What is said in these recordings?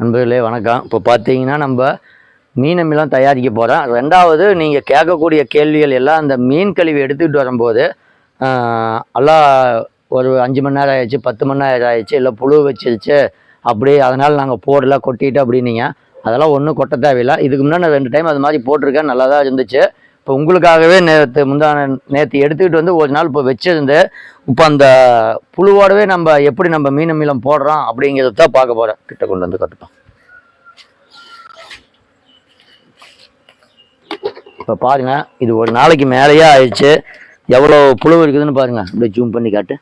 நண்பர்களே வணக்கம். இப்போ பார்த்தீங்கன்னா நம்ம மீன் அமிலம் தயாரிக்க போகிறோம் ரெண்டாவது நீங்கள் கேட்கக்கூடிய கேள்விகள் எல்லாம் அந்த மீன் கழிவு எடுத்துக்கிட்டு வரும்போது எல்லாம் ஒரு அஞ்சு மணி நேரம் ஆயிடுச்சு பத்து மணி நேரம் ஆயிடுச்சு இல்லை புழு வச்சிருச்சு அப்படி அதனால் நாங்கள் போடலாம் கொட்டிட்டு அப்படின்னீங்க. அதெல்லாம் ஒன்றும் கொட்ட தேவையில்லை. இதுக்கு முன்னாடி நான் ரெண்டு டைம் அது மாதிரி போட்டிருக்கேன் நல்லா தான் இருந்துச்சு. இப்போ உங்களுக்காகவே நேற்று முந்தான நேற்று எடுத்துக்கிட்டு வந்து ஒரு நாள் இப்போ வச்சிருந்து இப்போ அந்த புழுவோடவே நம்ம எப்படி நம்ம மீன் மீளம் போடுறோம் அப்படிங்கிறத தான் பார்க்க போகிறேன் கிட்ட கொண்டு வந்து கற்றுப்போம் இப்போ பாருங்க இது ஒரு நாளைக்கு மேலேயே ஆயிடுச்சு. எவ்வளோ புழு இருக்குதுன்னு பாருங்க. அப்படியே ஜூம் பண்ணி காட்டு.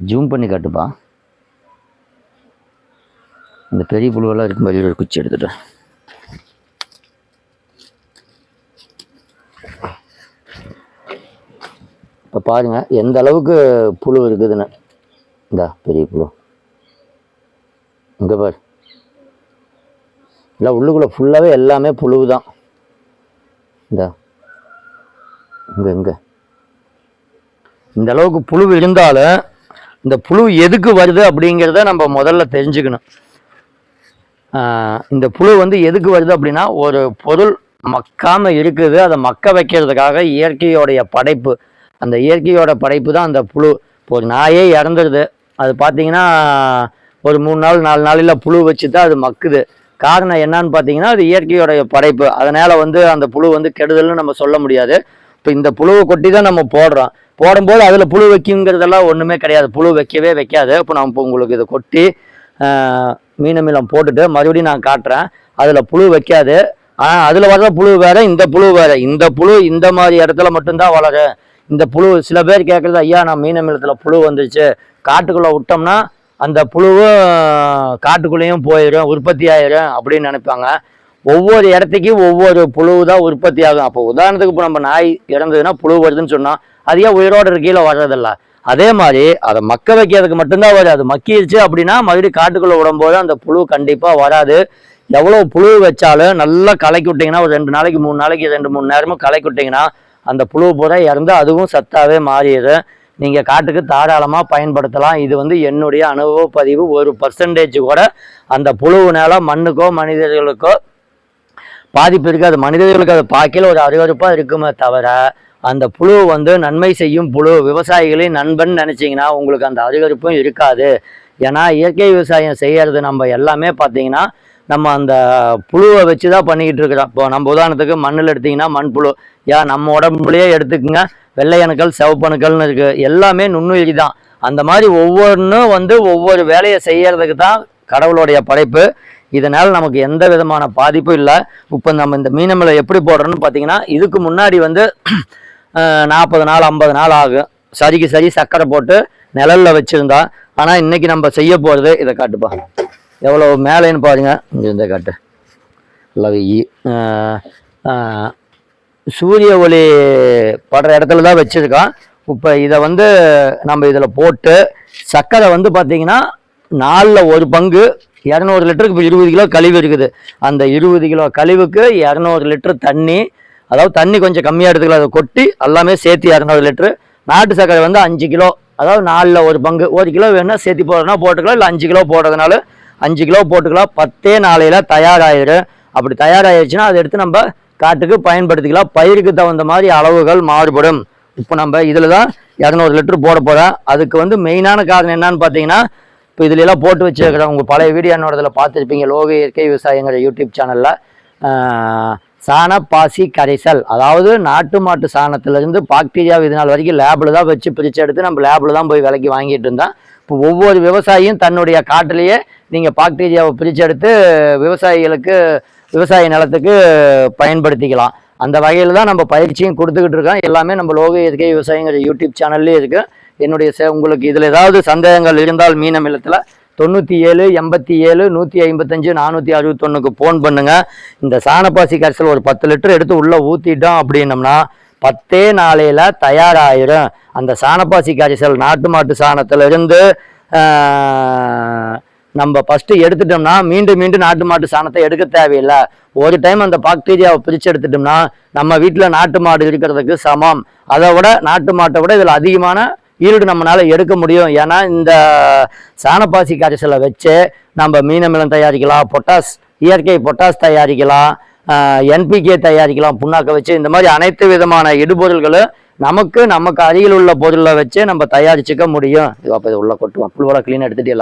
ஜூம் பண்ணி காட்டுப்பா. இந்த பெரிய புழுவெல்லாம் இருக்கும் வெளியில் குச்சி எடுத்துட்டேன் பாருங்கள் பாருங்க எந்த அளவுக்கு புழு இருக்குதுன்னு. இந்தா பெரிய புழு. இங்கே பாரு. இல்லை உள்ளுக்குள்ளே ஃபுல்லாகவே எல்லாமே புழு தான் இந்தா. இங்கே இங்கே. இந்த அளவுக்கு புழு இருந்தாலும் இந்த புழு எதுக்கு வருது அப்படிங்கிறத நம்ம முதல்ல தெரிஞ்சுக்கணும். இந்த புழு வந்து எதுக்கு வருது அப்படின்னா ஒரு பொருள் மக்காம இருக்குது. அதை மக்க வைக்கிறதுக்காக இயற்கையோடைய படைப்பு. அந்த இயற்கையோட படைப்பு தான் அந்த புழு. இப்போ ஒரு நாயே இறந்துருது. அது பார்த்தீங்கன்னா ஒரு மூணு நாள் நாலு நாளில் புழு வச்சு தான் அது மக்குது. காரணம் என்னன்னு பார்த்தீங்கன்னா அது இயற்கையோடைய படைப்பு. அதனால் வந்து அந்த புழு வந்து கெடுதல்னு நம்ம சொல்ல முடியாது. இப்போ இந்த புழுவை கொட்டி தான் நம்ம போடுறோம். போடும்போது அதில் புழு வைக்குங்கிறதெல்லாம் ஒன்றுமே கிடையாது. புழு வைக்கவே வைக்காது. இப்போ நான் இப்போ உங்களுக்கு இதை கொட்டி ஆஹ், மீன் போட்டுட்டு மறுபடியும் நான் காட்டுறேன். அதில் புழு வைக்காது. ஆனால் அதில் வர்ற புழு வேறு இந்த புழு வேறு. இந்த புழு இந்த மாதிரி இடத்துல மட்டும்தான் வளரும். இந்த புழு சில பேர் கேட்குறது ஐயா நான் மீன் அமிலத்தில் புழு வந்துருச்சு. காட்டுக்குள்ளே விட்டோம்னா அந்த புழுவும் காட்டுக்குள்ளேயும் போயிடும் உற்பத்தி ஆயிடும் அப்படின்னு நினைப்பாங்க. ஒவ்வொரு இடத்துக்கும் ஒவ்வொரு புழு தான் உற்பத்தி ஆகும். அப்போ உதாரணத்துக்கு இப்போ நம்ம நாய் இறந்ததுன்னா புழு வருதுன்னு சொன்னால் அது ஏன் உயிரோட கீழே வர்றதில்ல? அதே மாதிரி அதை மக்க வைக்கிறதுக்கு மட்டும்தான் வரும். அது மக்கிருச்சு அப்படின்னா மறுபடியும் காட்டுக்குள்ளே விடும்போது அந்த புழு கண்டிப்பாக வராது. எவ்வளோ புழு வச்சாலும் நல்லா கலக்கி விட்டிங்கன்னா ஒரு ரெண்டு நாளைக்கு மூணு நாளைக்கு ரெண்டு மூணு நேரமும் கலக்கி விட்டிங்கன்னா அந்த புழு பூரா இறந்து அதுவும் சத்தாகவே மாறிடுது நீங்கள் காட்டுக்கு தாராளமாக பயன்படுத்தலாம். இது வந்து என்னுடைய அனுபவ பதிவு. ஒரு பர்சன்டேஜ் கூட அந்த புழுவுனால மண்ணுக்கோ மனிதர்களுக்கோ பாதிப்பு இருக்காது மனிதர்களுக்கு அது பார்க்கல ஒரு அருவறுப்பாக இருக்குமே தவிர அந்த புழு வந்து நன்மை செய்யும் புழு. விவசாயிகளின் நண்பன் நினச்சிங்கன்னா உங்களுக்கு அந்த அருகருப்பும் இருக்காது. ஏன்னா இயற்கை விவசாயம் செய்யறது நம்ம எல்லாமே பார்த்தீங்கன்னா நம்ம அந்த புழுவை வச்சு தான் பண்ணிக்கிட்டு இருக்கிறோம். இப்போ நம்ம உதாரணத்துக்கு மண்ணில் எடுத்தீங்கன்னா மண்புழு ஏன் நம்ம உடம்புலயே எடுத்துக்கோங்க. வெள்ளை அணுக்கள் சிவப்பணுக்கள்னு இருக்குது எல்லாமே நுண்ணுயிரி தான். அந்த மாதிரி ஒவ்வொன்றும் வந்து ஒவ்வொரு வேலையை செய்யறதுக்கு தான் கடவுளுடைய படைப்பு. இதனால் நமக்கு எந்த விதமான பாதிப்பும் இல்லை. இப்போ நம்ம இந்த மீனமில் எப்படி போடுறோன்னு பார்த்தீங்கன்னா இதுக்கு முன்னாடி வந்து நாற்பது நாள் ஐம்பது நாள் ஆகும். சரிக்கு சரி சக்கரை போட்டு நிழலில் வச்சுருந்தா. ஆனால் இன்றைக்கி நம்ம செய்ய போகிறது இதை காட்டுப்பா. எவ்வளோ மேலேன்னு பாருங்க. இங்க இருந்தே காட்டு. நல்லா வெயி சூரிய ஒளி படுற இடத்துல தான் வச்சுருக்கோம். இப்போ இதை வந்து நம்ம இதில் போட்டு சர்க்கரை வந்து பார்த்தீங்கன்னா நாலில் ஒரு பங்கு இரநூறு லிட்டருக்கு இப்போ இருபது கிலோ கழிவு இருக்குது. அந்த இருபது கிலோ கழிவுக்கு இரநூறு லிட்டர் தண்ணி அதாவது தண்ணி கொஞ்சம் கம்மியாக எடுத்துக்கலாம். அதை கொட்டி எல்லாமே சேர்த்து இரநூறு லிட்டரு. நாட்டு சர்க்கரை வந்து அஞ்சு கிலோ அதாவது நாலில் ஒரு பங்கு. ஒரு கிலோ வேணும்னா சேர்த்து போடுறதுனா போட்டுக்கலாம் இல்லை அஞ்சு கிலோ போடுறதுனால அஞ்சு கிலோ போட்டுக்கலாம். பத்தே நாளையில் தயாராகிடும் அப்படி தயாராகிடுச்சுன்னா அதை எடுத்து நம்ம காட்டுக்கு பயன்படுத்திக்கலாம். பயிருக்கு தகுந்த மாதிரி அளவுகள் மாறுபடும். இப்போ நம்ம இதில் தான் இரநூறு லிட்டர் போட போகிறேன் அதுக்கு வந்து மெயினான காரணம் என்னன்னு பார்த்தீங்கன்னா இப்போ இதிலெல்லாம் போட்டு வச்சிருக்கிறேன் உங்கள் பழைய வீடியோ என்னோடதில் பார்த்துருப்பீங்க. லோக இயற்கை விவசாயங்கிற யூடியூப் சேனலில். சாண பாசி கரைசல். அதாவது நாட்டு மாட்டு சாணத்திலேருந்து பாக்டீரியா இது நாள் வரைக்கும் லேபில் தான் வச்சு பிரித்து எடுத்து நம்ம லேபில் தான் போய் விலைக்கு வாங்கிட்டு இருந்தோம் இப்போ ஒவ்வொரு விவசாயியும் தன்னுடைய காட்டிலேயே நீங்கள் பாக்டீரியாவை பிரித்து எடுத்து விவசாயிகளுக்கு விவசாய நிலத்துக்கு பயன்படுத்திக்கலாம். அந்த வகையில் தான் நம்ம பயிற்சியும் கொடுத்துக்கிட்டு இருக்கோம். எல்லாமே நம்ம லோக இயற்கை விவசாயங்கிற யூடியூப் சேனல்லே இருக்குது என்னுடைய சே உங்களுக்கு இதில் ஏதாவது சந்தேகங்கள் இருந்தால் மீன மில்லத்தில் தொண்ணூற்றி ஏழு எண்பத்தி ஏழு நூற்றி ஐம்பத்தஞ்சு நானூற்றி அறுபத்தொன்னுக்கு ஃபோன் பண்ணுங்கள் இந்த சாணப்பாசி கரைசல் ஒரு பத்து லிட்டர் எடுத்து உள்ளே ஊற்றிட்டோம் அப்படின்னம்னா பத்தே நாளையில் தயாராயிரும். அந்த சாணப்பாசி கரைசல் நாட்டு மாட்டு சாணத்திலிருந்து நம்ம ஃபஸ்ட்டு எடுத்துட்டோம்னா மீண்டும் மீண்டும் நாட்டு மாட்டு சாணத்தை எடுக்க தேவையில்லை. ஒரு டைம் அந்த பாக்டீரியாவை பிரித்து எடுத்துட்டோம்னா நம்ம வீட்டில் நாட்டு மாடு இருக்கிறதுக்கு சமம். அதை விட நாட்டு மாட்டை விட இதில் அதிகமான ஈல்டு நம்மளால் எடுக்க முடியும். ஏன்னா இந்த சாணப்பாசி கரைசலை வச்சு நம்ம மீனமிலம் தயாரிக்கலாம் பொட்டாஸ் இயற்கை பொட்டாஸ் தயாரிக்கலாம் என்பிகே தயாரிக்கலாம் புண்ணாக்க வச்சு இந்த மாதிரி அனைத்து விதமான இடுபொருள்களும் நமக்கு நமக்கு அருகில் உள்ள பொருளை வச்சு நம்ம தயாரிச்சுக்க முடியும். இது அப்போ இது உள்ள கொட்டுவோம். புழுவோட க்ளீன் எடுத்துட்டு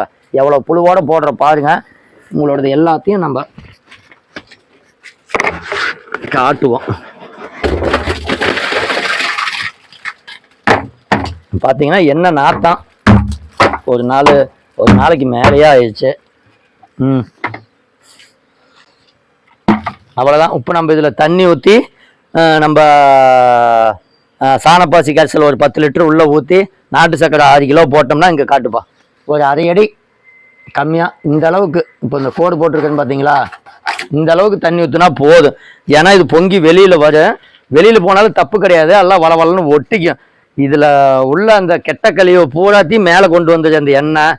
எவ்வளோ புழுவோட போடுற பாருங்க. உங்களோடது எல்லாத்தையும் நம்ம காட்டுவோம். பார்த்தீங்கன்னா என்ன நாத்தான் ஒரு நாள் ஒரு நாளைக்கு மேலேயே ஆயிடுச்சு ம். அவ்வளோதான் உப்பு நம்ம இதில் தண்ணி ஊற்றி நம்ம சாணப்பாசி கரைசல் ஒரு பத்து லிட்டர் உள்ளே ஊற்றி நாட்டு சக்கரை ஆறு கிலோ போட்டோம்னா இங்கே காட்டுப்பா. ஒரு அரை அடி கம்மியாக இந்த அளவுக்கு. இப்போ இந்த கோடு போட்டிருக்கேன்னு பார்த்தீங்களா இந்த அளவுக்கு தண்ணி ஊற்றுனா போதும். ஏன்னா இது பொங்கி வெளியில் வரும் வெளியில் போனாலும் தப்பு கிடையாது. எல்லாம் வள வளன்னு ஒட்டிக்கும். இதில் உள்ள அந்த கெட்ட கழிவை பூராத்தையும் மேலே கொண்டு வந்தது அந்த எண்ணெய்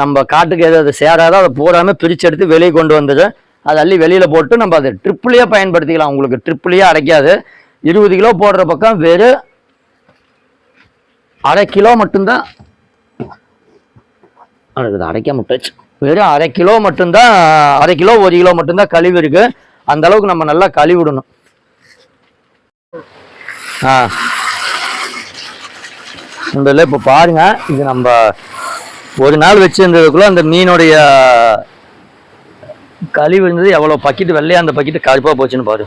நம்ம காட்டுக்கு எது அது சேராதோ அதை பூராமல் பிரித்து எடுத்து வெளியே கொண்டு வந்தது அதை அள்ளி வெளியில் போட்டு நம்ம அதை ட்ரிப்லேயே பயன்படுத்திக்கலாம். உங்களுக்கு ட்ரிப்லேயே அடைக்காது. இருபது கிலோ போடுற பக்கம் வெறும் அரை கிலோ மட்டும்தான். அடக்குது அரைக்க முட்டாச்சு வெறும் அரை கிலோ மட்டும்தான் அரை கிலோ ஒரு கிலோ மட்டும்தான் கழிவு இருக்கு. அந்த அளவுக்கு நம்ம நல்லா கழுவிடணும் ஆ. இந்த இப்போ பாருங்க இது நம்ம ஒரு நாள் வச்சுருந்ததுக்குள்ள அந்த மீனுடைய கழிவு இருந்தது எவ்வளோ பக்கெட்டு வெள்ளையா அந்த பக்கெட்டு கருப்பாக போச்சுன்னு பாரு.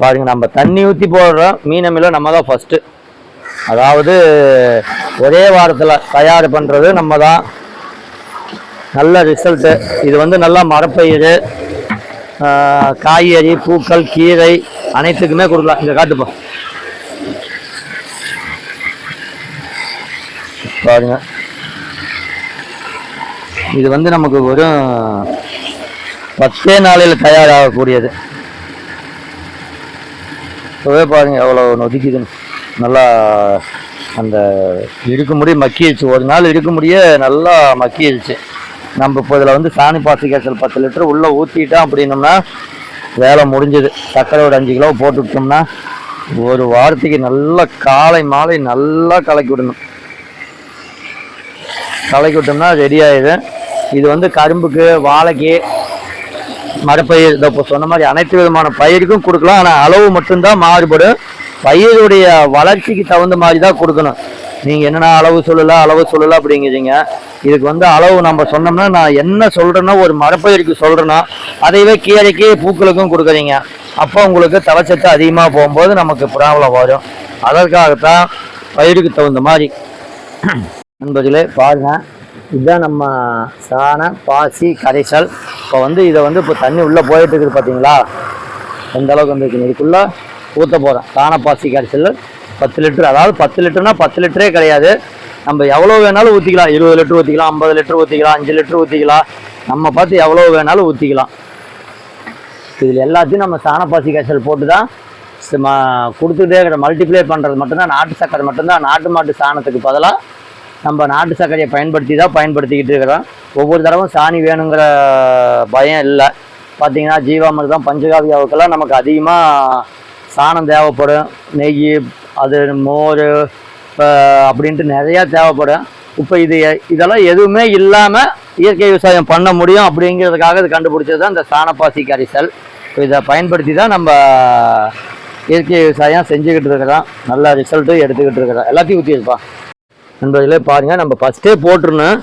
பாருங்க நம்ம தண்ணி ஊற்றி போடுறோம். மீன் அமிலம் நம்ம தான் ஃபஸ்ட்டு அதாவது ஒரே வாரத்தில் தயார் பண்ணுறது நம்ம தான் நல்ல ரிசல்ட்டு இது வந்து நல்லா மரப்பயிர் காய்கறி பூக்கள் கீரை அனைத்துக்குமே கொடுக்கலாம். இங்கே காட்டுப்பா பாருங்க. இது வந்து நமக்கு வெறும் பத்தே நாளையில் தயாராகக்கூடியது. இப்போவே பாருங்கள் எவ்வளோ நொதிக்குதுன்னு. நல்லா அந்த இருக்க முடிய மக்கிடுச்சு ஒரு நாள் இருக்க முடிய நல்லா மக்கிடுச்சு நம்ம இப்போ இதில் வந்து சாணி பாசி பத்து லிட்டர் உள்ளே ஊற்றிட்டோம் அப்படின்னோம்னா வேலை முடிஞ்சது. சர்க்கரையோட ஒரு அஞ்சு கிலோ போட்டுவிட்டோம்னா ஒரு வாரத்துக்கு நல்லா காலை மாலை நல்லா கலக்கி விடணும். கலக்கி விட்டோம்னா ரெடி ஆயிடும். இது வந்து கரும்புக்கு வாழைக்கு மரப்பயிர் இந்த இப்போ சொன்ன மாதிரி அனைத்து விதமான பயிருக்கும் கொடுக்கலாம். ஆனால் அளவு மட்டும்தான் மாறுபடும். பயிருடைய வளர்ச்சிக்கு தகுந்த மாதிரி தான் கொடுக்கணும். நீங்கள் என்னென்ன அளவு சொல்லலாம் அளவு சொல்லலாம் அப்படிங்கிறீங்க. இதுக்கு வந்து அளவு நம்ம சொன்னோம்னா நான் என்ன சொல்கிறேன்னா ஒரு மரப்பயிருக்கு சொல்கிறேன்னா அதைவே கீரைக்கு பூக்களுக்கும் கொடுக்குறீங்க. அப்போ உங்களுக்கு தலைச்சத்து அதிகமாக போகும்போது நமக்கு ப்ராப்ளம் வரும். அதற்காகத்தான் பயிருக்கு தகுந்த மாதிரி. நண்பர்களே பாருங்க. இதுதான் நம்ம சாணம் பாசி கரைசல். இப்போ வந்து இதை வந்து இப்போ தண்ணி உள்ளே போயிட்டு இருக்குது பார்த்தீங்களா எந்த அளவுக்கு வந்துருக்கு இதுக்குள்ளே ஊற்ற போகிறோம் சாண பாசி கரைசல் பத்து லிட்டர். அதாவது பத்து லிட்டர்னா பத்து லிட்டரே கிடையாது. நம்ம எவ்வளோ வேணாலும் ஊற்றிக்கலாம் இருபது லிட்டர் ஊற்றிக்கலாம் ஐம்பது லிட்டர் ஊற்றிக்கலாம் அஞ்சு லிட்டர் ஊற்றிக்கலாம் நம்ம பார்த்து எவ்வளோ வேணாலும் ஊற்றிக்கலாம் இதில் எல்லாத்தையும் நம்ம சாணப்பாசி கரைசல் போட்டு தான் சும்மா கொடுத்துட்டே இருக்கிற மல்டிப்ளை பண்ணுறது மட்டும்தான் நாட்டு சக்கரை மட்டும்தான் நாட்டு மாட்டு சாணத்துக்கு பதிலாக நம்ம நாட்டு சர்க்கரையை பயன்படுத்தி தான் பயன்படுத்திக்கிட்டு இருக்கிறோம். ஒவ்வொரு தடவும் சாணி வேணுங்கிற பயம் இல்லை. பார்த்தீங்கன்னா ஜீவாமிர்தம் பஞ்சகாவியாவுக்கெல்லாம் நமக்கு அதிகமாக சாணம் தேவைப்படும். நெய் அது மோர் அப்படின்ட்டு நிறையா தேவைப்படும். இப்போ இது இதெல்லாம் எதுவுமே இல்லாமல் இயற்கை விவசாயம் பண்ண முடியும் அப்படிங்கிறதுக்காக இது கண்டுபிடிச்சது தான் இந்த சாணப்பாசி கரிசல் இப்போ இதை பயன்படுத்தி தான் நம்ம இயற்கை விவசாயம் செஞ்சுக்கிட்டு இருக்கிறோம். நல்ல ரிசல்ட்டும் எடுத்துக்கிட்டு இருக்கிறோம். எல்லாத்தையும் ஊற்றிருப்பா நண்பர்களே பாருங்கள் நம்ம ஃபஸ்ட்டே போட்டுருணும்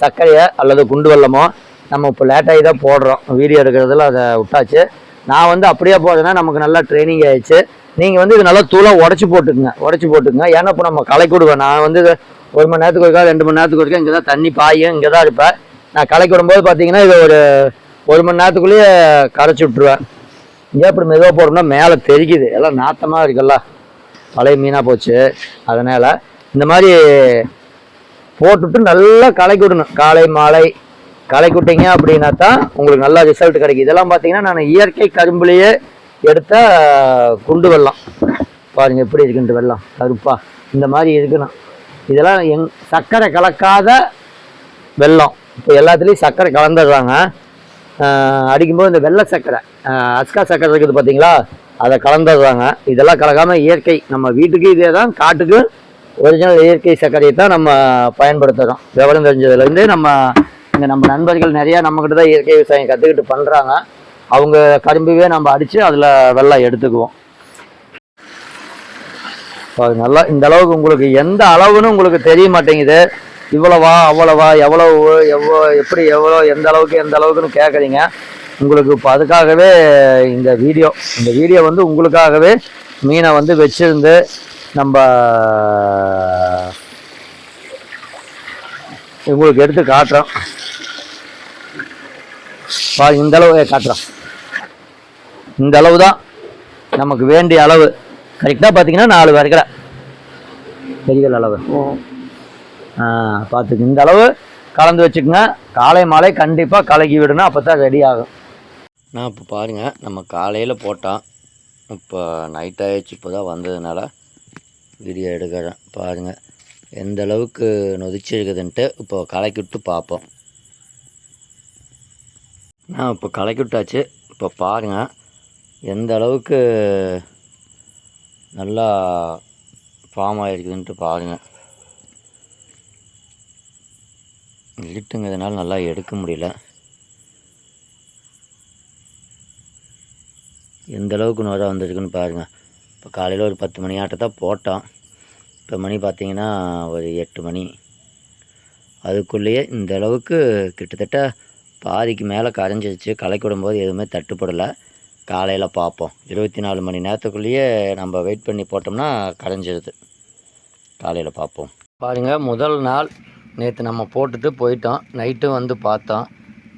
சர்க்கரையை அல்லது குண்டு வெல்லமோ நம்ம இப்போ லேட்டாகி தான் போடுறோம். வீடியோ எடுக்கிறதுல அதை விட்டாச்சு. நான் வந்து அப்படியே போகிறதுனா நமக்கு நல்லா ட்ரைனிங் ஆயிடுச்சு. நீங்கள் வந்து இது நல்லா தூளாக உடச்சி போட்டுக்குங்க உடச்சி போட்டுக்குங்க. ஏன்னா இப்போ நம்ம கலக்கி விடுவேன் நான் வந்து ஒரு மணி நேரத்துக்கு ஒருக்கா ரெண்டு மணி நேரத்துக்கு ஒருக்கா இங்கே தான் தண்ணி பாயும் இங்கே தான் இருப்பேன். நான் கலக்கி விடும்போது பார்த்தீங்கன்னா இது ஒரு ஒரு மணி நேரத்துக்குள்ளேயே கரைச்சி விட்ருவேன் இங்கே இப்படி மெதுவாக போடணும்னா மேலே தெரிக்குது. எல்லாம் நாத்தமாக இருக்குல்ல. பழைய மீனாக போச்சு. அதனால் இந்த மாதிரி போட்டுவிட்டு நல்லா கலக்கி விடணும். காலை மாலை கலக்கி விட்டீங்க அப்படின்னா தான் உங்களுக்கு நல்லா ரிசல்ட் கிடைக்கும் இதெல்லாம் பார்த்தீங்கன்னா நான் இயற்கை கரும்புலேயே எடுத்த குண்டு வெள்ளம். பாருங்கள் எப்படி இருக்குன்ற வெள்ளம். கருப்பா. இந்த மாதிரி இருக்கணும். இதெல்லாம் எங் சர்க்கரை கலக்காத வெள்ளம். இப்போ எல்லாத்துலேயும் சர்க்கரை கலந்துடுறாங்க. அடிக்கும்போது இந்த வெள்ளை சர்க்கரை அஸ்கா சர்க்கரை இருக்குது பார்த்தீங்களா? அதை கலந்துடுறாங்க இதெல்லாம் கலக்காமல் இயற்கை நம்ம வீட்டுக்கு இதே தான் காட்டுக்கு ஒரிஜினல் இயற்கை சர்க்கரையை தான் நம்ம பயன்படுத்துகிறோம் விவரம் தெரிஞ்சதுலேருந்து நம்ம இங்கே நம்ம நண்பர்கள் நிறையா நம்மக்கிட்ட தான் இயற்கை விவசாயம் கற்றுக்கிட்டு பண்ணுறாங்க அவங்க கரும்புவே நம்ம அடித்து அதில் வெள்ளம் எடுத்துக்குவோம். அது நல்லா இந்த அளவுக்கு உங்களுக்கு எந்த அளவுன்னு உங்களுக்கு தெரிய மாட்டேங்குது. இவ்வளவா அவ்வளவா எவ்வளவு எவ்வளோ எப்படி எவ்வளோ எந்த அளவுக்கு எந்த அளவுக்குன்னு கேட்குறீங்க உங்களுக்கு இப்போ அதுக்காகவே இந்த வீடியோ இந்த வீடியோ வந்து உங்களுக்காகவே மீனை வந்து வச்சிருந்து நம்ம உங்களுக்கு எடுத்து காட்டுறோம். பா இந்த அளவு காட்டுறோம். இந்த அளவு தான் நமக்கு வேண்டிய அளவு. கரெக்டாக பார்த்தீங்கன்னா நாலு வரைக்கலை பெரியகள் அளவு. ஆ பார்த்துக்கு இந்த அளவு கலந்து வச்சுக்கோங்க. காலை மாலை கண்டிப்பாக கலக்கி விடணும். அப்போ தான் ரெடி ஆகும். நான் இப்போ பாருங்கள் நம்ம காலையில் போட்டோம் இப்போ நைட் ஆகிடுச்சு இப்போ தான் வந்ததுனால வீடியோ எடுக்கிறேன். பாருங்கள் எந்த அளவுக்கு நொதிச்சிருக்குதுன்ட்டு இப்போ கலக்கி விட்டு பார்ப்போம். நான் இப்போ கலக்கி விட்டாச்சு இப்போ பாருங்கள் எந்த அளவுக்கு நல்லா ஃபார்ம் ஆகிருக்குதுன்ட்டு பாருங்கள் இருட்டுங்கிறதுனால நல்லா எடுக்க முடியல. எந்த அளவுக்கு நுரை வந்திருக்குன்னு பாருங்கள் இப்போ காலையில் ஒரு பத்து மணி ஆட்டத்தான் போட்டோம். இப்போ மணி பார்த்தீங்கன்னா ஒரு எட்டு மணி. அதுக்குள்ளேயே இந்த அளவுக்கு கிட்டத்தட்ட பாதிக்கு மேலே கரைஞ்சிருச்சு. கலக்கி விடும்போது எதுவுமே தட்டுப்படலை. காலையில் பார்ப்போம் இருபத்தி நாலு மணி நேரத்துக்குள்ளேயே நம்ம வெயிட் பண்ணி போட்டோம்னா கரைஞ்சிருது. காலையில் பார்ப்போம் பாருங்கள் முதல் நாள் நேற்று நம்ம போட்டுட்டு போயிட்டோம். நைட்டும் வந்து பார்த்தோம்.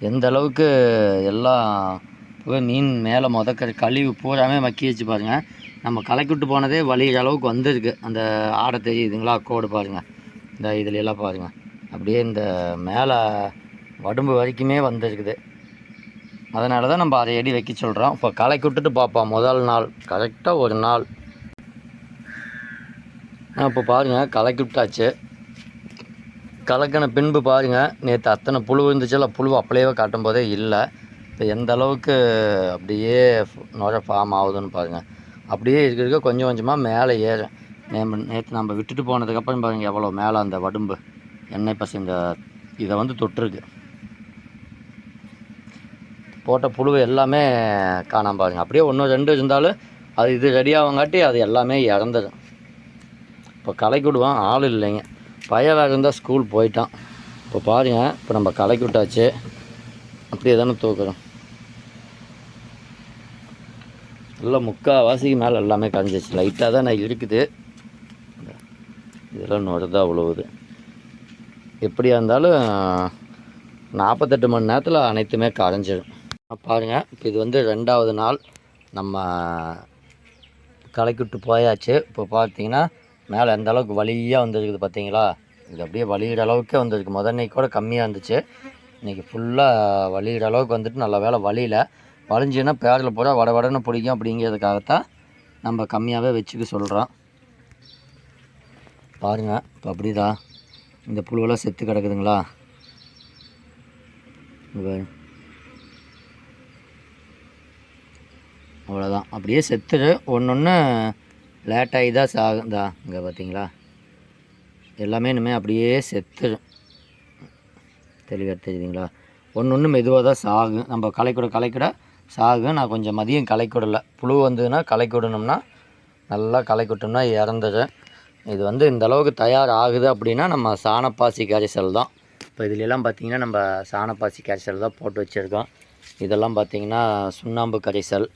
எந்த அளவுக்கு எல்லாம் இப்போ மீன் மேலே முதக்கிற கழிவு பூராமே மக்கி வச்சு பாருங்கள் நம்ம கலக்கிவிட்டு போனதே வலிகிற அளவுக்கு வந்திருக்கு. அந்த ஆடை தெரியுதுங்களா? கோடு பாருங்கள் இந்த இதுலெல்லாம் பாருங்கள் அப்படியே இந்த மேலே வடும்பு வரைக்குமே வந்திருக்குது. அதனால தான் நம்ம அதை அடி வைக்க சொல்கிறோம் இப்போ கலக்கி விட்டுட்டு பார்ப்போம் முதல் நாள். கரெக்டாக ஒரு நாள். இப்போ பாருங்கள் கலக்கி விட்டாச்சு. கலக்கின பின்பு பாருங்கள் நேற்று அத்தனை புழு இருந்துச்சுல புழு அப்படியே காட்டும் போதே இல்லை. இப்போ எந்த அளவுக்கு அப்படியே நுர ஃபார்ம் ஆகுதுன்னு பாருங்கள் அப்படியே இருக்க இருக்க கொஞ்சம் கொஞ்சமாக மேலே ஏறும் நேம் நேற்று நம்ம விட்டுட்டு போனதுக்கப்புறம் பாருங்கள் எவ்வளோ மேலே அந்த வடும்பு எண்ணெய் பசு இந்த இதை வந்து தொட்டிருக்கு. போட்ட புழுவை எல்லாமே காணாமல் பாருங்கள் அப்படியே ஒன்று ரெண்டு இருந்தாலும் அது இது ரெடியாகங்காட்டி அது எல்லாமே இறந்துடும் இப்போ கலைக்கு விடுவான் ஆள் இல்லைங்க. பையன் வேறு இருந்தால் ஸ்கூல் போயிட்டான். இப்போ பாருங்கள் இப்போ நம்ம கலைக்கு விட்டாச்சு. அப்படியே தானே தூக்குறோம். எல்லாம் முக்கால்வாசிக்கு மேலே எல்லாமே கலைஞ்சிச்சு லைட்டாக தான் நான் இருக்குது. இதெல்லாம் நுரதா அவ்வளவுது எப்படியா இருந்தாலும் நாற்பத்தெட்டு மணி நேரத்தில் அனைத்துமே கரைஞ்சிடும் பாருங்கள் இப்போ இது வந்து ரெண்டாவது நாள். நம்ம கலக்கிவிட்டு போயாச்சு. இப்போ பார்த்தீங்கன்னா மேலே எந்த அளவுக்கு வழியாக வந்துருக்குது பார்த்தீங்களா இது அப்படியே வலிகிற அளவுக்கே வந்திருக்கு. முதன்னைக்கு கூட கம்மியாக இருந்துச்சு. இன்றைக்கி ஃபுல்லாக வலிகிற அளவுக்கு வந்துட்டு நல்ல வேலை வழியில் வளைஞ்சுன்னா பேரில் போட வட வடன்னு பிடிக்கும் அப்படிங்கிறதுக்காகத்தான் நம்ம கம்மியாகவே வச்சுக்க சொல்கிறோம் பாருங்கள் இப்போ அப்படிதான் இந்த புழுவெல்லாம் செத்து கிடக்குதுங்களா? அவ்வளோதான் அப்படியே செத்துடு. ஒன்று ஒன்று லேட்டாகி தான் சாகுதா இங்கே பார்த்தீங்களா எல்லாமே இனிமேல் அப்படியே செத்துடும் தெளிவாக தெரியுதுங்களா? ஒன்று ஒன்று மெதுவாக தான் சாகும். நம்ம களைக்கூட களைக்கூட சாகு. நான் கொஞ்சம் மதியம் களைக்கொடலை புழு வந்ததுன்னா களைக்கூடணும்னா நல்லா களைக்கூட்டோம்னா இறந்துடும் இது வந்து இந்த அளவுக்கு தயார் ஆகுது அப்படின்னா நம்ம சாணப்பாசி கரைசல் தான். இப்போ இதுலலாம் பார்த்திங்கன்னா நம்ம சாணப்பாசி கரைசல் தான் போட்டு வச்சுருக்கோம். இதெல்லாம் பார்த்திங்கன்னா சுண்ணாம்பு கரைசல்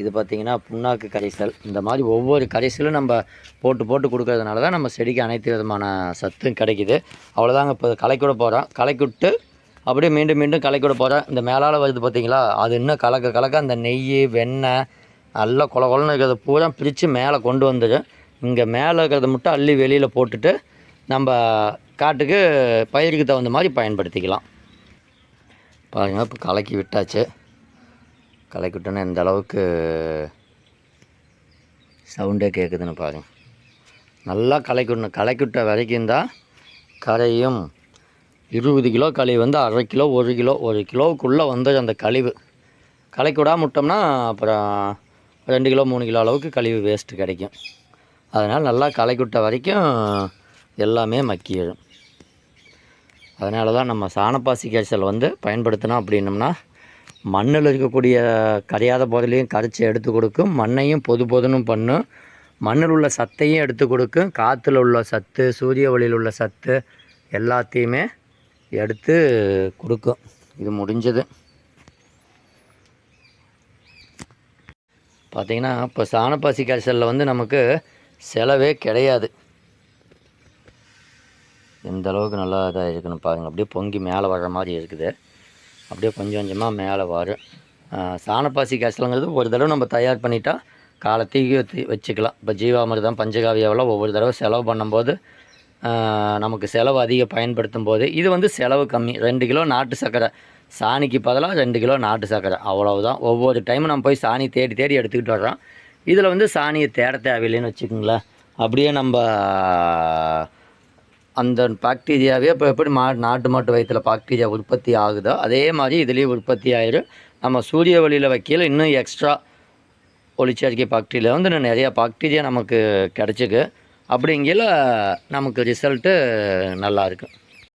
இது பார்த்தீங்கன்னா புண்ணாக்கு கரைசல் இந்த மாதிரி ஒவ்வொரு கரைசலும் நம்ம போட்டு போட்டு கொடுக்கறதுனால தான் நம்ம செடிக்கு அனைத்து விதமான சத்தும் கிடைக்கிது. அவ்வளோதாங்க இப்போ களைக்கூட போகிறோம் களைக்குட்டு அப்படியே மீண்டும் மீண்டும் களைக்கூட போகிறேன் இந்த மேலால் வருது பார்த்தீங்களா அது இன்னும் கலக்க கலக்க அந்த நெய் வெண்ணெய் நல்லா கொல கொலன்னு இருக்கிறத பூரா பிரித்து மேலே கொண்டு வந்துடும். இங்கே மேலே இருக்கிறத மட்டும் அள்ளி வெளியில் போட்டுட்டு நம்ம காட்டுக்கு பயிருக்கு தகுந்த மாதிரி பயன்படுத்திக்கலாம். பாருங்கள் இப்போ கலக்கி விட்டாச்சு. கலக்கி விட்டோன்னா எந்த அளவுக்கு சவுண்டே கேட்குதுன்னு பாருங்க. நல்லா கலக்கி விடணும். கலக்கி விட்ட வரைக்கும் தான் கரையும் இருபது கிலோ கழிவு வந்து அரை கிலோ ஒரு கிலோ ஒரு கிலோவுக்குள்ளே வந்து அந்த கழிவு. கலக்கி விடாம விட்டோம்னா அப்புறம் ரெண்டு கிலோ மூணு கிலோ அளவுக்கு கழிவு வேஸ்ட்டு கிடைக்கும். அதனால் நல்லா களைக்குட்ட விட்ட வரைக்கும் எல்லாமே மக்கிடும் அதனால தான் நம்ம சாணப்பாசி கரைசல் வந்து பயன்படுத்தினோம் அப்படின்னோம்னா மண்ணில் இருக்கக்கூடிய கரையாத பொருளையும் கரைச்சி எடுத்து கொடுக்கும். மண்ணையும் பொது பொதுன்னு பண்ணும். மண்ணில் உள்ள சத்தையும் எடுத்து கொடுக்கும். காற்றுல உள்ள சத்து சூரிய ஒளியில் உள்ள சத்து எல்லாத்தையுமே எடுத்து கொடுக்கும். இது முடிஞ்சது. பார்த்திங்கன்னா இப்போ சாணப்பாசி கரைசலில் வந்து நமக்கு செலவே கிடையாது. எந்த அளவுக்கு நல்லா இதாக இருக்குன்னு பாருங்கள் அப்படியே பொங்கி மேலே வர்ற மாதிரி இருக்குது. அப்படியே கொஞ்சம் கொஞ்சமாக மேலே வரும். சாணப்பாசி கரைசலுங்கிறது ஒரு தடவை நம்ம தயார் பண்ணிட்டா காலத்தையும் வச்சுக்கலாம். இப்போ ஜீவாமிர்தம் பஞ்சகாவியாவெல்லாம் ஒவ்வொரு தடவை செலவு பண்ணும்போது நமக்கு செலவு அதிக பயன்படுத்தும் போது இது வந்து செலவு கம்மி. ரெண்டு கிலோ நாட்டு சர்க்கரை சாணிக்கு பதிலாக ரெண்டு கிலோ நாட்டு சர்க்கரை அவ்வளவுதான். ஒவ்வொரு டைமும் நம்ம போய் சாணி தேடி தேடி எடுத்துக்கிட்டு வர்றோம். இதில் வந்து சாணியை தேட தேவையில்லைன்னு வச்சுக்கோங்களேன். அப்படியே நம்ம அந்த பாக்டீரியாவே இப்போ எப்படி மா நாட்டு மாட்டு வயிற்றில் பாக்டீரியா உற்பத்தி ஆகுதோ அதே மாதிரி இதுலேயும் உற்பத்தி ஆயிரும். நம்ம சூரிய ஒளியில் வைக்கல இன்னும் எக்ஸ்ட்ரா ஒளிச்சேர்க்கை பாக்டீரியா வந்து இன்னும் நிறையா பாக்டீரியா நமக்கு கிடச்சிக்கு அப்படிங்கில நமக்கு ரிசல்ட்டு நல்லா இருக்கும்